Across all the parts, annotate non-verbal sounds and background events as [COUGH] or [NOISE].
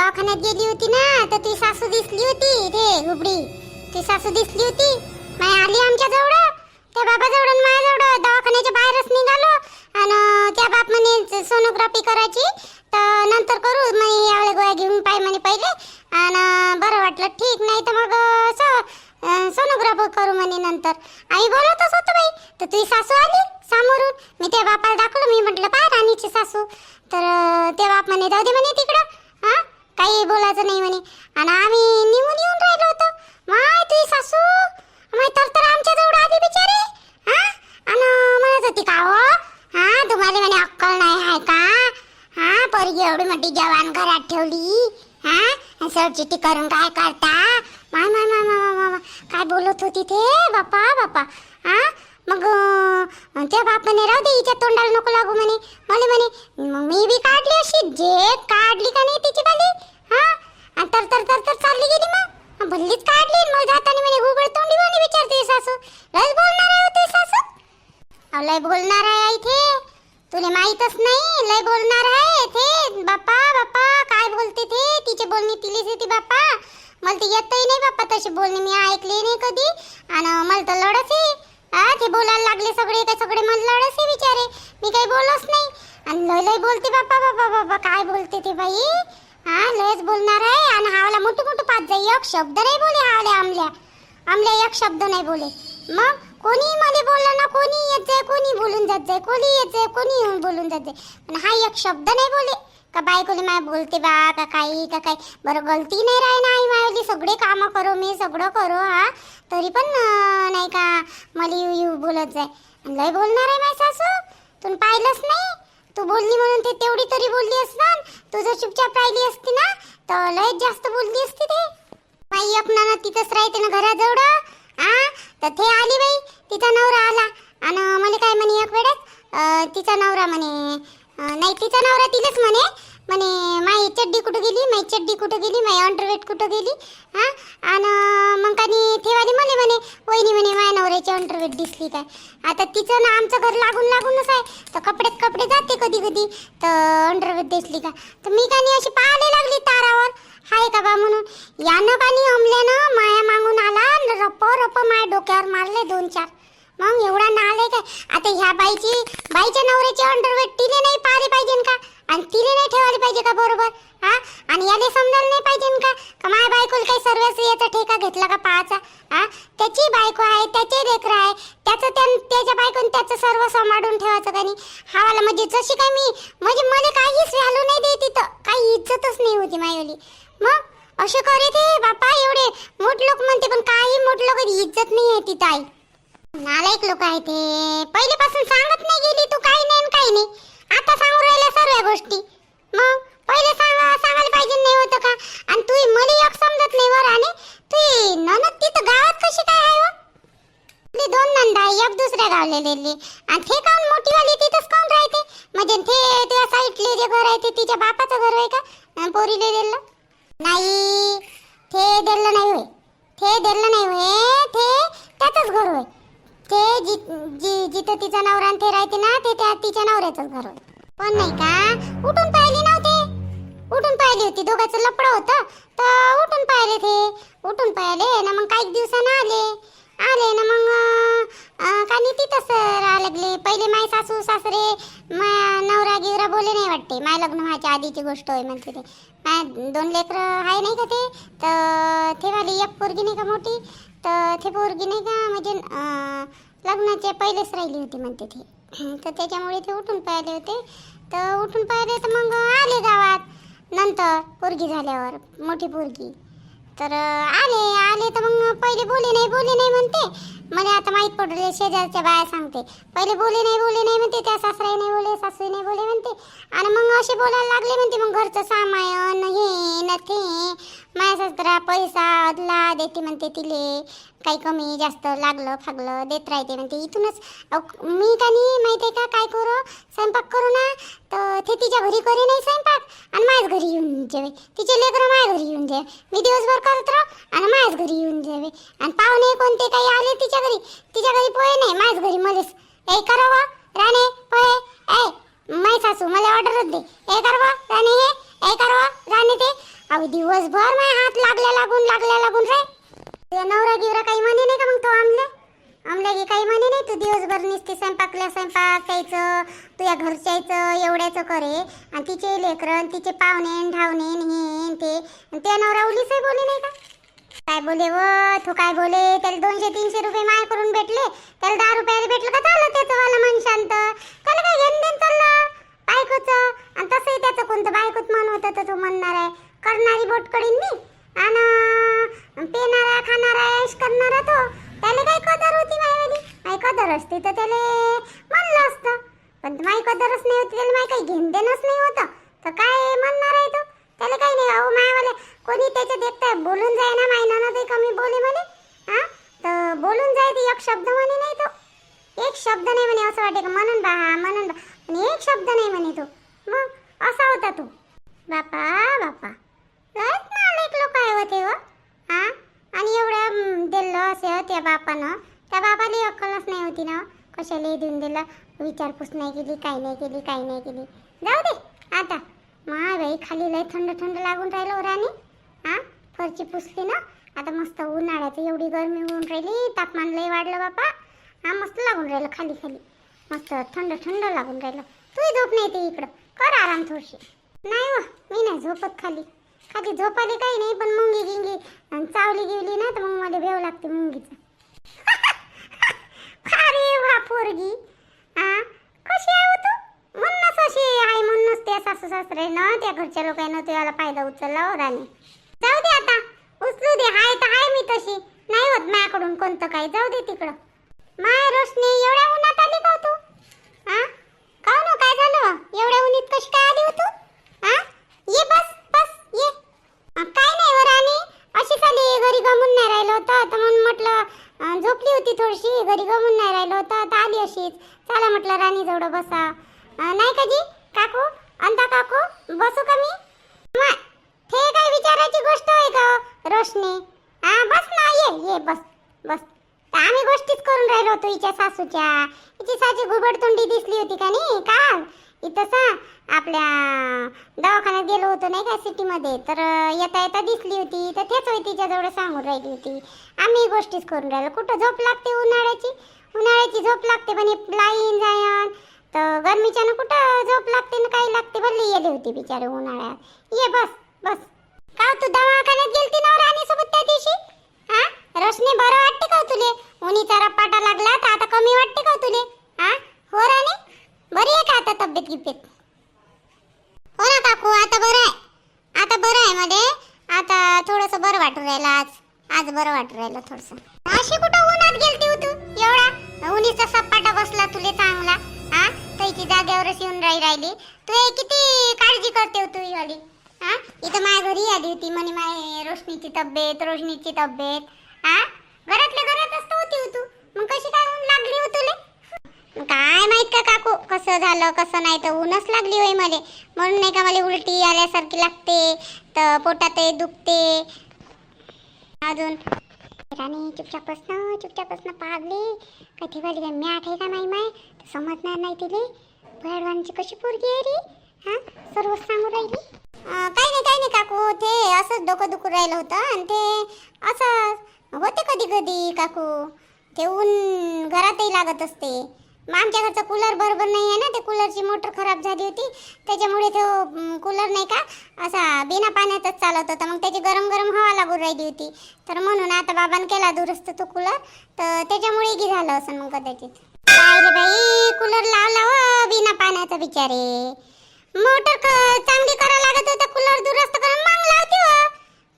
दवाखान्यात गेली होती ना तर तुझी सासू दिसली होती रे हुबडी तुझी सासू दिसली होती. माय आली आमच्या जवळ. त्या बाबा जवळ माझ्या जवळ दवाखान्याच्या बाहेरच निघालो. आणि त्या बाप म्हणे सोनोग्राफी करायची. तर नंतर करू म्हणे यावेळे गोळ्या घेऊन पाय म्हणे पहिले. आणि बरं वाटलं. ठीक नाही तर मग सोनोग्राफी करू म्हणे नंतर. आई बोलतच होतो बाई. तर तुझी सासू आली समोरून. मी त्या बापाला दाखवलं. मी म्हटलं पाय राणीची सासू. तर ते बाप म्हणे जाऊ दे म्हणे तिकडे. काही बोलायचं नाही म्हणे. आणि आम्ही निघून येऊन राहिलो होतो. माय तुझी सासू माय तर तर आमच्या जवळ आली बिचारी. हा? आणि म्हणत होती का हो? हा तुम्हाला म्हणे अक्कल नाही आहे का? हा पोरगी एवढी मोठी जवान घरात ठेवली. हा? सरचिट्टी करून काय करता? माय माय माय माय माय काय बोलत होती ते? बापा बापा. हा? मग त्या बापाने राहू दे हिच्या तोंडाला नको लागू म्हणे. मला म्हणे मग मी बी काढली अशी जे काढली का नाही तिची बाली हा आणि तर तर तर तर चालली गेली मग हा, भल्लीच काढली मग जाताना म्हणे गुगळ तोंडी म्हणे विचारते सासू लयच बोलणार आहे होते सासू अहो, लय बोलणार आहे इथे? तुला माहीतच नाही लय बोलणार आहे ते बाप्पा बाप्पा काय बोलते ते? तिचे बोलणी तिलीच येते बाप्पा. मला ते येतही नाही बाप्पा तशी बोलणे मी ऐकले नाही कधी. आणि मला तर लढच आहे. हा ते बोलायला लागले सगळे काय सगळे? मला लढच आहे बिचारे. मी काही बोलच नाही. आणि लय लय बोलते बाप्पा बाप्पा बाप्पा. काय बोलते ते बाई? हा लयच बोलणार आहे. आणि हावला मोठं मोठं पाच जाई एक शब्द नाही बोले हावल्या आमल्या. आमल्या एक शब्द नाही बोले. मग? कोणी मध्ये बोललं ना कोणी येते कोणी बोलून जात कोणी येते कोणी येऊन बोलून जाते पण हा एक शब्द नाही बोले का बायकोले माय बोलते बा का काही का काही. बरं गलती नाही राही ना आई मायवली सगळे कामं करो मी सगळं करो हा. तरी पण नाही का मला येऊ येऊ बोलत जाय. लय बोलणार आहे माय सासू. तू पाहिलंच नाही. तू बोलली म्हणून ते तेवढी तरी बोलली असणार. तू जर चुपचाप राहिली असती ना तर लयच जास्त बोलली असती ते. माई अपना तिथंच राहते ना घराजवळ. आ तर ते आली बाई तिचा नवरा आला. आणि मला काय म्हणे एक वेळेस तिचा नवरा म्हणे. नाही तिचा नवरा तिलाच म्हणे. म्हणे माई चड्डी कुठं गेली? माई चड्डी कुठं गेली? माई अंडरवेट कुठं गेली? हा? आणि मग कानी ठेवाली म्हणे म्हणे वहिनी म्हणे माय नवऱ्याची अंडरवेट दिसली काय? आता तिचं ना आमचं घर लागून लागूनच आहे. तर कपड्यात कपडे जाते कधी कधी. तर अंडरवेट दिसली का? तर मी कानी अशी पाहायला लागली तारावर? हाय का बा म्हणून? यानं कानी हमल्यानं माया मागून आला आणि रप रप माया डोक्यावर मारले दोन चार. मग एवढा नाले काय आता ह्या बाईची बाईच्या नवऱ्याची अंडरवेट तिने नाही पाहिले पाहिजे का? आणि तिने नाही ठेवायला पाहिजे का बरोबर? हा? आणि याले समजायला नाही पाहिजे का? का माय बायकोला काही सर्व याचा ठेका घेतला का पाहाचा? हा? त्याची बायको आहे त्याचे लेकर आहे त्याचं त्या त्याच्या बायकोन त्याचं सर्व सांभाळून ठेवायचं का नाही? हावाला म्हणजे जशी काय मी म्हणजे मला काहीच व्हॅल्यू नाही देत तिथं काही इज्जतच नाही होती मायवली. मग? असे करे ते बापा एवढे मोठ लोक म्हणते पण काही मोठ लोक इज्जत नाही आहे तिथं आई नालायक लोक आहे ते. पहिलेपासून सांगत नाही गेली तू काही नाही आणि काही नाही. आता सांगू राहिल्या सर्व गोष्टी. मग पहिले सांगा सांगायला पाहिजे नाही होतं का? आणि तू मला एक समजत नाही वर आणि तू ननद तिथं गावात कशी काय आहे हो? ती आपली दोन नंदा आहे एक दुसऱ्या गावलेली आणि ते काऊन मोठीवाली तिथंच काऊन राहते? म्हणजे ते त्या साईडले जे घर आहे ते तिच्या बापाचं घर आहे का? पोरीले दिलं? नाही ते दिलं नाही होय. ते दिलं नाही होय ते त्याचंच घर होय. ते जी जि- जिथं तिचा नवरा ते राहते ना ते त्या तिच्या नवऱ्याचंच घर पण नाही का उठून पाहिली नव्हते. उठून पाहिली होती दोघांचं लपडं होतं. तर उठून पाहिले ते. उठून पाहिले ना मग काही दिवसानं आले. आले ना मग का नाही तिथंच राहा लागले पहिले माय सासू सासरे मा नवरा गिवरा बोले नाही वाटते. माय लग्न व्हायच्या आधीची गोष्ट होय म्हणते ते. माय दोन लेकरं आहे नाही का ते? तर ठेवाली एक पोरगी नाही का मोठी? तर ते पोरगी नाही का म्हणजे लग्नाचे पहिलेच राहिली होती म्हणते ते. तर त्याच्यामुळे ते उठून पाहिले होते. तर उठून पाहिले तर मग आले गावात. नंतर पोरगी झाल्यावर मोठी पोरगी. तर आले आले तर मग पहिले बोले नाही बोले नाही म्हणते. मला आता माहीत पडले शेजारच्या बाया सांगते. पहिले बोले नाही बोले नाही म्हणते त्या सासराई नाही बोले सासू नाही बोले म्हणते. आणि मग असे बोलायला लागले म्हणते मग घरचं सामायन हे न ते. माझ्या सासरा पैसा अदला देते म्हणते तिले. काही कमी जास्त लागलं फागलं देत राहते म्हणते. इथूनच अहो, मी का नाही माहिती आहे का काय करू? स्वयंपाक करू ना? तर ते तिच्या घरी करे नाही स्वयंपाक. आणि माझ्याच घरी येऊन जेवे. तिचे लेकरं माझ्या घरी येऊन जावे. मी दिवसभर करत राहू आणि माझ्याच घरी येऊन जावे. आणि पाहुणे कोणते काही आले तिच्या घरी? तिच्या घरी पोहे नाही माझ्याच घरी मलेच ए करावं? राणे पोहे. ए माय सासू मला ऑर्डरच दे. ए करावं? राणे हे. काय करावं राणे ते. अहो दिवसभर माझ्या हात लागल्या लागून लागल्या लागून रे. ते नवरा गिवरा काही म्हणे नाही का मग तो आमले? आमले की काही म्हणे नाही? तू दिवसभर निसते स्वयंपाकल्या स्वयंपाक यायचं तुझ्या घरच्याचं एवढ्याचं करे. आणि तिचे लेकरं तिचे पाहुणे ढावणे हे न ते. आणि त्या नवरा उलीसही बोले नाही का? काय बोले व? तू काय बोले त्याला दोनशे तीनशे रुपये माय करून भेटले. त्याला दहा रुपयाला भेटलं का चाललं त्याचं वाला मन शांत त्याला काय घेणं देणं चाललं? बायकोचं. आणि तसंही त्याचं कोणतं बायकोच मन होतं तर तो म्हणणार आहे करणारी बोट मी आणि पेणारा खाणारा ऐश करणारा तो. त्याला काय कदर होती मायवाली माय कदर असते तर त्याला म्हणलं असतं. पण माई कदरच नाही होती त्याला माई काही घेणं नाही होतं. तर काय म्हणणार आहे तो? त्याला काही नाही अहो मायावाले कोणी त्याच्या देखताय बोलून जाय ना मायना ना ते कमी बोले म्हणे हा? तर बोलून जाय ते एक शब्द म्हणे नाही तो. एक शब्द नाही म्हणे असं वाटे का म्हणून बा हा म्हणून बा. आणि एक शब्द नाही म्हणे तो. मग असा होता तो. बापा बापा. लयच नालायक लोक आहे होते हो. हा? आणि एवढं दिलं असे हो त्या बापानं. त्या बापाला अक्कलच नाही होती ना हो. कशाला देऊन दिलं. विचारपूस नाही केली काही नाही केली काही नाही केली. जाऊ दे आता. मा बाई खाली लय थंड थंड लागून राहिलं हो राणी. हा? फरची पुसली ना? आता मस्त उन्हाळ्याचं एवढी गरमी होऊन राहिली. तापमान लय वाढलं बापा. हा मस्त लागून राहिलं खाली खाली. मस्त थंड थंड लागून राहिलं. तूही झोप नाही ते इकडं. कर आराम थोडीशी. नाही व मी नाही झोपत खाली. खाली झोपाली काही नाही पण मुंगी गिंगी चावली गिवली ना तर मग मला भेव लागते मुंगीचं. [LAUGHS] अरे वा पोरगी. हा कशी आहे हो तू? म्हणूनच अशी आहे म्हणूनच त्या सासू सासरे ना त्या घरच्या लोकांना तुला फायदा उचलला हो राणी. जाऊ दे आता. उचलू दे. हाय तर हाय मी तशी. नाही होत माझ्याकडून कोणतं काही. जाऊ दे तिकडं. माय रोशनी एवढ्या उन्हात आली का हो तू हा का ना काय झालं एवढ्या उन्हीत कशी काय आली हो तू हा ये बस बस ये अं, काय नाही वर आणि अशीच आली घरी गमून नाही राहिलं होतं तर म्हणून म्हटलं अं, झोपली घरी गमून नाही राहिलो तर आता आली अशीच. चला म्हटलं राणी जवळ बसा नाही का जी? काकू? अंता काकू? बसू का मी? हे काय विचारायची गोष्ट आहे का रोशनी? हा बस ना ये ये बस बस. आम्ही गोष्टीच करून राहिलो होतो हिच्या सासूच्या. हिची साची घुबडतोंडी दिसली होती का नाही? काल. इथं सा आपल्या दवाखान्यात गेलो होतो नाही का सिटीमध्ये. तर येता येता दिसली होती. तर तेच होय तिच्याजवळ सांगून राहिली होती. आम्ही गोष्टीच करून राहिलो. कुठं झोप लागते उन्हाळ्याची? उन्हाळ्याची झोप लागते पण लाईन जायन. तर गरमीच्यानं कुठं झोप लागते ना काही लागते भरली गेली होती बिचारे उन्हाळ्यात. ये बस बस. का तू दवाखान्यात गेलती ना राणीसोबत त्या दिवशी? हा रोशनी बरं वाटते का तुले? उन्हीचा रप्पाटा लागला तर आता कमी वाटते का तुले? हा हो राणी? बरी आहे का आता तब्येत गिब्येत? हो ना काकू आता बरं आहे. आता बरं आहे मध्ये. आता थोडंसं बरं वाटू राहिलं आज. आज बरं वाटू राहिलं थोडंसं. अशी कुठं उन्हात गेलती हो तू? एवढा? उन्हीचा सपाटा बसला तुले चांगला. हा त्याची जागेवरच येऊन राही राहिली. तू हे किती काळजी करते हो तू वाली? हा इथं माझ्या घरी आली होती. म्हणे माय रोशनीची तब्येत रोशनीची तब्येत. हा घरातल्या घरातच तर होती हो तू. मग कशी काय काय माहीत का काकू? कसं झालं कसं नाही तर ऊनच लागली होय मला. म्हणून नाही का मला उलटी आल्यासारखी लागते तर पोटात दुखते. अजून. राणी चुपचाप बसणं चुपचाप बसणं पागली. काय ठेवायली काय मॅट आहे का नाही माय? तर समजणार नाही तिले. भडवांची कशी पोरगी आहे रे? हा? सर्व सांगू राहिली. काही नाही काही नाही काकू. ते असंच डोकं दुखू राहिलं होतं आणि ते असं होते कधी कधी काकू. ते ऊन घरातही लागत असते. मग आमच्या घरचं कूलर बरोबर नाही आहे ना ते कूलरची मोटर खराब झाली होती. त्याच्यामुळे तो कूलर नाही का असा बिना पाण्यातच चालत होता. मग त्याची गरम गरम हवा लागून राहिली होती. तर म्हणून आता बाबांनी केला दुरुस्त तो कूलर तर त्याच्यामुळे की झालं असं मग कदाचित. काय रे बाई कूलर लावला व बिना पाण्याचा बिचारे. मोटर चांगली करा लागत होता कूलर दुरुस्त करून मग लावते हो.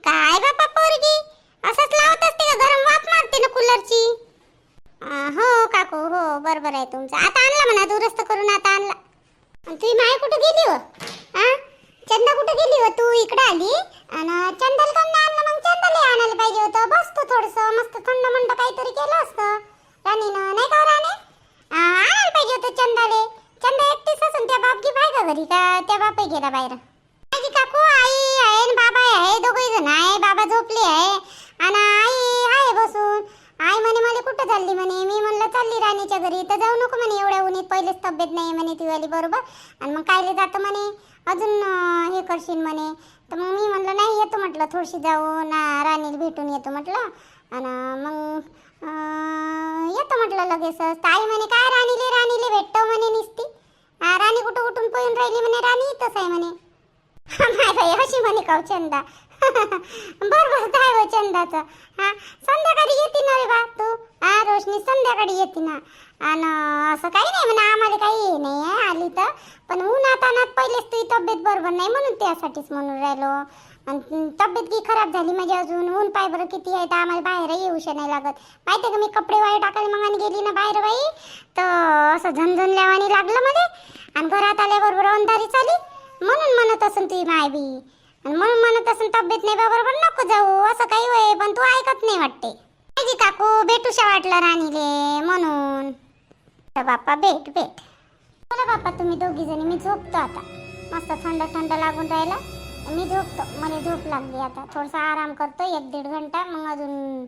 काय बापा पोरगी असंच लावत असते का? गरम वाफ मारते ना कूलरची हो काकू हो बरोबर आहे तुमचं. आता आणला म्हणा दुरुस्त करून आता आणला. तुझी माय कुठे गेली हो? हा? चंदा कुठे गेली हो? तू इकडे आली. आणि चंदल का आणलं मग चंदल आणायला पाहिजे होतं. बसतो थोडंसं मस्त थंड मंड काहीतरी केलं असतं. राणीनं नाही का हो राणी? आणायला पाहिजे होतं चंदाले. चंदा एकटीच असून त्या बापगी बाय का घरी? का त्या बापही गेला बाहेर? माझी काकू आई आहे बाबा आहे. दोघही जण आहे. बाबा झोपले आहे. आणि आई आहे बसून. आई म्हणे मला कुठं चालली म्हणे? मी म्हणलं चालली राणीच्या घरी. तर जाऊ नको म्हणे एवढ्या उन्हीत. पहिलेच तब्येत नाही म्हणे ती वाली बरोबर? आणि मग कायले जातं म्हणे अजून हे करशील म्हणे. तर मग मी म्हणलं नाही येतो म्हटलं थोडीशी जाऊ. ना राणीला भेटून येतो म्हटलं. आणि मग येतो म्हटलं लगेचच. तर आई म्हणे काय राणीले राणीले भेटतो म्हणे निसती? राणी कुठं कुठून पळून राहिली म्हणे? राणी इथंच आहे म्हणे. [LAUGHS] माय बाई अशी म्हणे काव चंदा. बरोबर काय हो चंदाचं? हा? संध्याकाळी येते ना रे बा तू? हा रोशनी संध्याकाळी येते ना. आणि असं काही नाही म्हणा आम्हाला काही नाही आहे आली तर. पण उन्हात अनात पहिलेच तुझी तब्येत बरोबर नाही म्हणून त्यासाठीच म्हणून राहिलो. आणि तब्येत की खराब झाली माझी अजून. ऊन पाय बरं किती आहे तर आम्हाला बाहेर येऊशा नाही लागत. माहिती का मी कपडे वाळे टाकायला मग आणि गेली ना बाहेर बाई? तर असं झणझणल्यावानी लागलं मध्ये आणि घरात आल्याबरोबर अंधारी चाली म्हणून म्हणत असन तुझी माय बी. आणि म्हणून म्हणत असून तब्येत नाही बा बरोबर नको जाऊ असं काही होय पण तू ऐकत नाही वाटते. नाही काकू भेटूशा वाटलं राणीले म्हणून. तर बाप्पा भेट भेट. बोला बाप्पा तुम्ही दोघी जणी मी झोपतो आता. मस्त थंड थंड लागून राहिला. मी झोपतो मला झोप लागली आता. थोडासा आराम करतो एक दीड घंटा मग अजून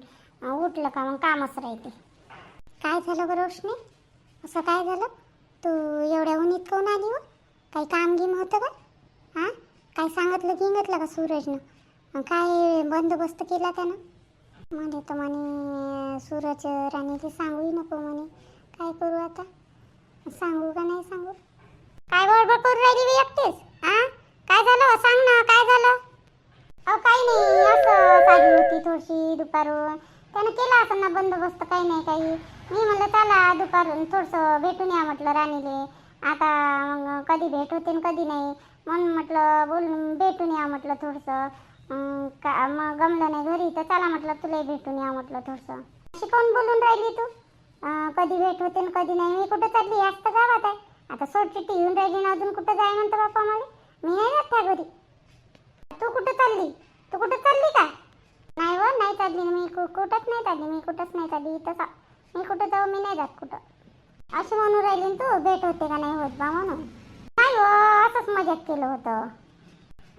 उठलं का मग कामच राहते. काय झालं बरं रोशनी? असं काय झालं? तू एवढ्या उन्हीत कोण आली हो? काही काम गिम होतं का? हां काय सांगितलं गिंगितलं का सूरजनं? काय बंदोबस्त केला त्यानं? म्हणे तर म्हणे सूरज राणीचे सांगूही नको म्हणे. काय करू आता? सांगू का नाही सांगू? काय बडबड करू राहिली मी एकटीच? हां काय झालं हो? सांग ना काय झालं? अहो काही नाही असं आली होती थोडीशी दुपारून. त्यानं केला असं ना बंदोबस्त काही नाही काही. मी म्हणलं चला दुपारून थोडंसं भेटून या म्हटलं राणीले. आता मग कधी भेट होते कधी नाही. म्हणून म्हटलं बोलून भेटून या म्हटलं थोडंसं. का मग गमलं नाही घरी तर चला म्हटलं तुलाही भेटून या म्हटलं थोडंसं. अशी बोलून राहिली तू. कधी भेट होते आणि कधी नाही. मी कुठं चालली? आज तर गावात आहे. आता सोडचिट्टी येऊन राहिली ना अजून कुठं जाय म्हणतो बाप्पा मला? मी नाही जात त्या घरी. तू कुठं चालली? तू कुठं चालली का? नाही व नाही चालली. मी कु- कुठंच नाही चालली. मी कुठंच नाही चालली. इथंच मी कुठं जाऊ? मी नाही जात कुठं. अशी म्हणून राहिली तू भेट होते का नाही होत बा म्हणून. नाही हो असंच मजाक केलं होतं.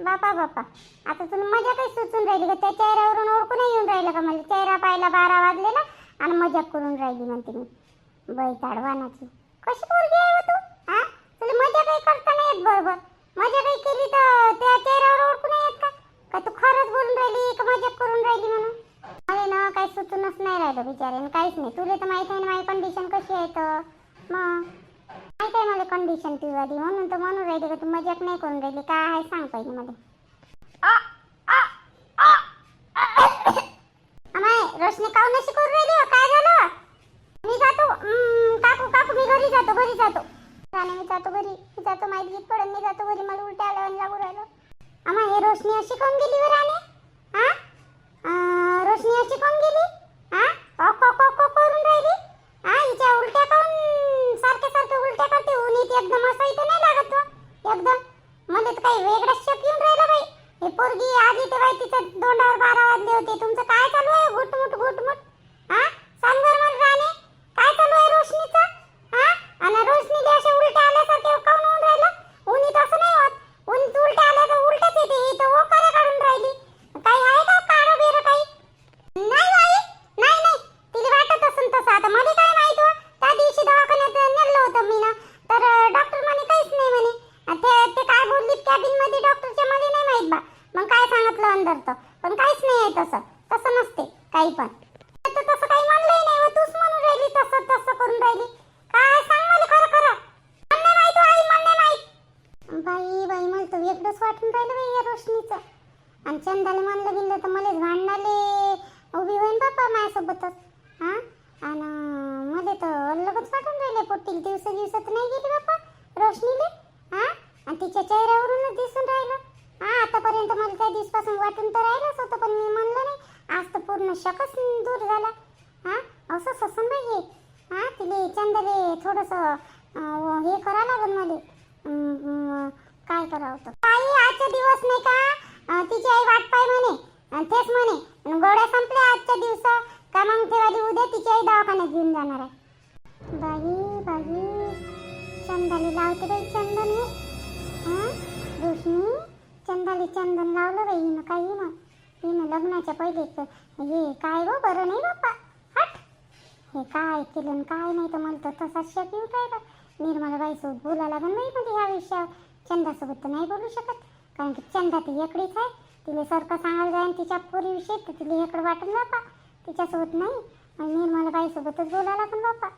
बापा बापा. आता तुला मजा काही सुचून राहिली का? त्या चेहऱ्यावरून ओळखून येऊन राहिलं का मला? चेहरा पाहिला बारा वाजलेला आणि मजाक करून राहिली म्हणते मी. बाई ताडवानाची. कशी पोरगी आहे हो तू? हा तुला मजा काही करता नाही येत बरोबर. मजा काही केली तर त्या चेहऱ्यावर ओळखून येत का? का तू खरंच बोलून राहिली का मजाक करून राहिली म्हणून? अरे ना काही सुचूनच नाही राहिलं बिचारे. काहीच नाही. तुला तर माहीत आहे ना माझी कंडिशन कशी आहे तर. मग? माहीत मला कंडिशन ती वाली म्हणून तर म्हणून राहिली का तू मजाक नाही करून राहिली. काय आहे सांग पहिले मध्ये अमाय रोशनी काऊन अशी करून राहिली हो? काय झालं? मी जातो. हम्म, काकू काकू मी घरी जातो घरी जातो. राणे मी जातो घरी. मी जातो माहिती पडून मी जातो घरी. मला उलट्या आल्यावर लागू राहिलं. अमा हे रोशनी अशी कोण गेली व राणे हा अं, रोशनी अशी कोण गेली हा ऑक ऑक ऑक ऑक करून राहिली हा हिच्या उलट्या काऊन सारखे सारखे उलट्या करते उन्हीत एकदम असं इथं नाही लागत व एकदम मला तर काही वेगळाच शक येऊन राहिला बाई हे पोरगी आधी ते बाई तिच्या हजार बारा वाजले होते. तुमचं काय चालू आहे? घुटमुट घुटमुट हा सांग बरं मला राणे काय चालू आहे रोशनीचं हा आणि रोशनी अशा उलट्या आल्यासारखे काऊन होऊन राहिलं उन्हीत असं नाही होत उन्हीत उलट्या आल्या तर उलट्याच येते ही तर ओकाऱ्या काढून राहिली काही आहे का काढं बेरं काही नाही बाई नाही नाही तिला वाटत असून तसं आता मला काय माहीत हो त्या दिवशी दवाखान्यात नेलं होतं मी ना तर डॉक्टर म्हणे काहीच नाही म्हणे आणि ते ते काय बोलली कॅबिनमध्ये डॉक्टरच्या मला नाही माहीत बा मग काय अंदर तर. पण काहीच नाही आहे तसं. तसं नसते काही पण. तर तसं काही म्हणलंही नाही तूच म्हणून राहिली तसं तसं करून राहिली. काय सांग मला खरं खरं. नाही आई नाही. बाई बाई मला तू एकदाच वाटून राहिलं बाई या रोशनीचं. आणि चंदाले म्हणलं गेलं तर मलाच भांडणाले. उभी होईन बाप्पा माझ्यासोबतच. हां? आणि मला तर अलगच वाटून राहिले पोटील दिवस दिवसात नाही गेली बाप्पा रोशनीले. हां? आणि तिच्या चेहऱ्यावरूनच दिसून राहिलं. हा आतापर्यंत मला त्या दिवसपासून वाटून तर राहिलंच होतं पण मी म्हणलं नाही आज तर पूर्ण शकच दूर झाला. हा असं ससून बाई हे. हा तिले चंदाले थोडंसं हे करावं लागेल मला. काय करावं होतं आई आजचा दिवस नाही का? तिची आई वाट पाय म्हणे तेच म्हणे. गोड्या संपल्या आजच्या दिवस. का मग तेवाली उद्या तिची आई दवाखान्यात घेऊन जाणार आहे? बाई बाई चंदाली लावते बाई चंदन चंदन लावलं बाई हिनं काही मग हिनं लग्नाच्या पहिलेच हे काय गो बरं नाही बाप्पा? हट. हे काय केलं काय नाही तर म्हणतो तसाच शक येऊन राहिला. निर्मलाबाईसोबत बाई सोबत बोलायला लागन नाही म्हणजे ह्या विषयावर. चंदासोबत तर नाही बोलू शकत. कारण की चंदा ती एकडीच आहे. तिला सारखं सांगायला जाईन तिच्या पोरीविषयी तर तिला एकडं वाटेल बापा तिच्यासोबत नाही. आणि निर्मलाबाईसोबतच बोलायला लागेल बापा